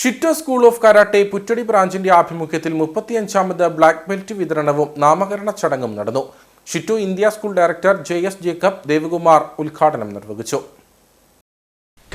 Shito school of karate Puttady ബ്രാഞ്ചിന്റെ ആഭിമുഖ്യത്തിൽ മുപ്പത്തിയഞ്ചാമത് black belt വിതരണവും നാമകരണ ചടങ്ങും നടന്നു. Shito India school director J S Jacob Devakumar ഉദ്ഘാടനം നിർവഹിച്ചു.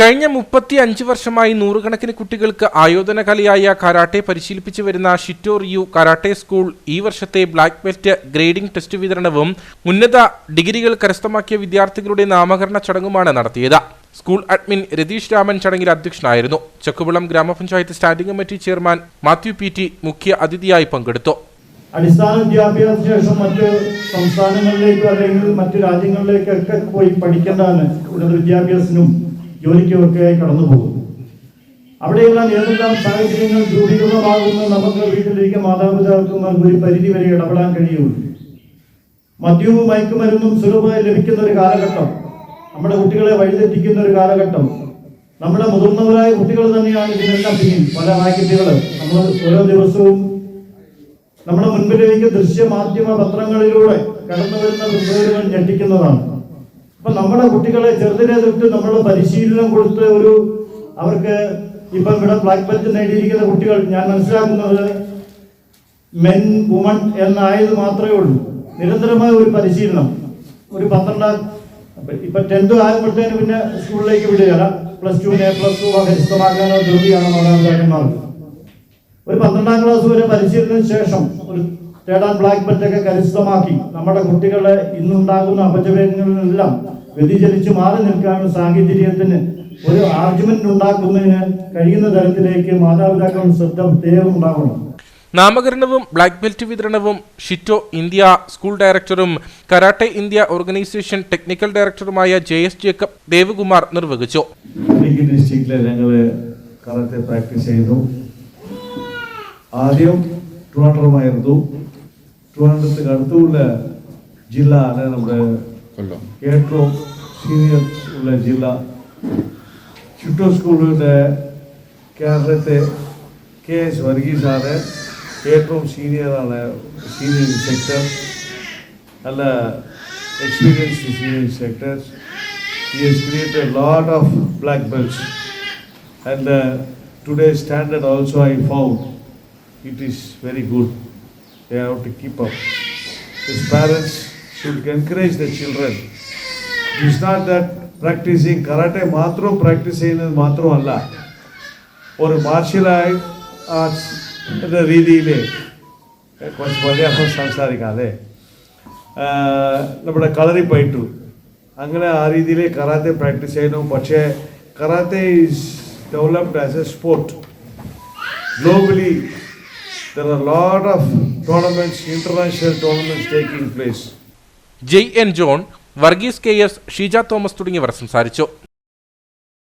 കഴിഞ്ഞ മുപ്പത്തി അഞ്ച് വർഷമായി നൂറുകണക്കിന് കുട്ടികൾക്ക് ആയോധന കലയായ കരാട്ടെ പരിശീലിപ്പിച്ചു വരുന്ന ഷിറ്റോ റിയു കരാട്ടെ സ്കൂൾ ഈ വർഷത്തെ ബ്ലാക്ക് ബെൽറ്റ് ഗ്രേഡിംഗ് ടെസ്റ്റ് വിതരണവും ഉന്നത ഡിഗ്രികൾ കരസ്ഥമാക്കിയ വിദ്യാർത്ഥികളുടെ നാമകരണ ചടങ്ങുമാണ് നടത്തിയത്. സ്കൂൾ അഡ്മിൻ രതീഷ് രാമൻ ചടങ്ങിൽ അധ്യക്ഷനായിരുന്നു. ചക്കുകുളം ഗ്രാമപഞ്ചായത്ത് standing committee chairman Mathew P T മുഖ്യ അതിഥിയായി പങ്കെടുത്തു. അടിസ്ഥാന വിദ്യാഭ്യാസത്തിന് ശേഷം മറ്റ് സംസ്ഥാനങ്ങളിലേക്കോ അല്ലെങ്കിൽ മറ്റു രാജ്യങ്ങളിലേക്കൊക്കെ പോയി പഠിക്കേണ്ടതാണ് ഉന്നത വിദ്യാഭ്യാസത്തിനും ജോലിക്കും ഒക്കെ കടന്നു പോകുന്നു. അവിടെയെല്ലാം ഏതെല്ലാം സാഹചര്യങ്ങൾ രൂപീകൃതമാകുന്ന നമുക്ക് വീട്ടിലിരിക്കുന്ന മാതാപിതാക്കന്മാർക്ക് ഒരു പരിധി വരെ ഇടപെടാൻ കഴിയുള്ളൂ. മദ്യവും മയക്കുമരുന്നും സുലഭമായി ലഭിക്കുന്ന ഒരു കാലഘട്ടം നമ്മുടെ കുട്ടികളെ വഴിതെറ്റിക്കുന്ന ഒരു കാലഘട്ടം നമ്മുടെ മുതിർന്നവരായ കുട്ടികൾ തന്നെയാണ് ഇതിനെല്ലാം പിന്നിൽ. പല റാക്കറ്റുകൾ നമ്മൾ ഓരോ ദിവസവും നമ്മുടെ മുൻപിലേക്ക് ദൃശ്യ മാധ്യമ പത്രങ്ങളിലൂടെ കടന്നു വരുന്ന ഞെട്ടിക്കുന്നതാണ്. അപ്പൊ നമ്മുടെ കുട്ടികളെ ചെറുതിനെ തൊട്ട് നമ്മൾ പരിശീലനം കൊടുത്ത് ഒരു അവർക്ക് ഇപ്പം ഇവിടെ ബ്ലാക്ക് ബെൽറ്റ് നേടിയിരിക്കുന്ന കുട്ടികൾ ഞാൻ മനസ്സിലാക്കുന്നത് മെൻ വുമൺ എന്നായത് മാത്രമേ ഉള്ളൂ. നിരന്തരമായ ഒരു പരിശീലനം. ഒരു പന്ത്രണ്ടാം ഇപ്പൊ ടെൻത്ത് ആകുമ്പോഴത്തേന് പിന്നെ സ്കൂളിലേക്ക് വിടുകയാണ് പ്ലസ് ടുവിനെ പ്ലസ് ടു ഹരിസ്ഥമാക്കാനോ ധൃതിയാണ് മാതാപിതാക്കന്മാർക്ക്. ഒരു പന്ത്രണ്ടാം ക്ലാസ് വരെ പരിശീലനത്തിന് ശേഷം ഒരു തേടാൻ ബ്ലാക്ക് ബെൽറ്റൊക്കെ കരസ്ഥമാക്കി. നമ്മുടെ കുട്ടികളെ ഇന്നുണ്ടാകുന്ന അപചയങ്ങളിലെല്ലാം വ്യതിചലിച്ച് മാറി നിൽക്കാനുള്ള സാഹചര്യത്തിന് ഒരു ആർഗ്യുമെന്റ് ഉണ്ടാക്കുന്നതിന് കഴിയുന്ന തരത്തിലേക്ക് മാതാപിതാക്കൾ ശ്രദ്ധ പ്രത്യേകം ഉണ്ടാവണം. നാമകരണവും ബ്ലാക്ക് ബെൽറ്റ് വിതരണവും ഷിറ്റോ ഇന്ത്യ സ്കൂൾ ഡയറക്ടറും കരാട്ടെ ഇന്ത്യ ഓർഗനൈസേഷൻ ടെക്നിക്കൽ ഡയറക്ടറുമായ ജെ എസ് ജേക്കബ് ദേവകുമാർ നിർവഹിച്ചു. ഡിസ്ട്രിക്റ്റിലെ ഞങ്ങൾ കരാട്ടെ പ്രാക്ടീസ് ചെയ്തു ആദ്യം ട്രിവാൻഡ്രമായിരുന്നു ട്രിവാൻഡ്രത്തിന് അടുത്തുള്ള ജില്ല ആണ് നമ്മുടെ ഏറ്റവും സീനിയർ ഉള്ള ജില്ല ചുറ്റോ സ്കൂളിൻ്റെ കേരളത്തെ കെ എസ് വർഗീസാണ് ഏറ്റവും സീനിയറാണ് സീനിയർ ഇൻസ്പെക്ടർ നല്ല experienced senior inspectors He has created a lot of black belts. And uh, today's standard also I found it is very good. They have to keep up. His parents should encourage the children. It is not that practicing karate മാത്രം practice ചെയ്യുന്നത് മാത്രമല്ല ഒരു martial arts എന്ന രീതിയിൽ കുറച്ച് മലയാളം സംസാരിക്കാതെ ആ, നമ്മുടെ കളറിപ്പയറ്റു അങ്ങനെ ആ രീതിയിൽ കറാത്തെ പ്രാക്ടീസ് ചെയ്യുന്നു പക്ഷേ karate is developed as a sport globally there are lot of tournaments international tournaments taking place Jai N John Varghese K S Sheeja Thomas തുടങ്ങിയവർ സംസാരിച്ചു.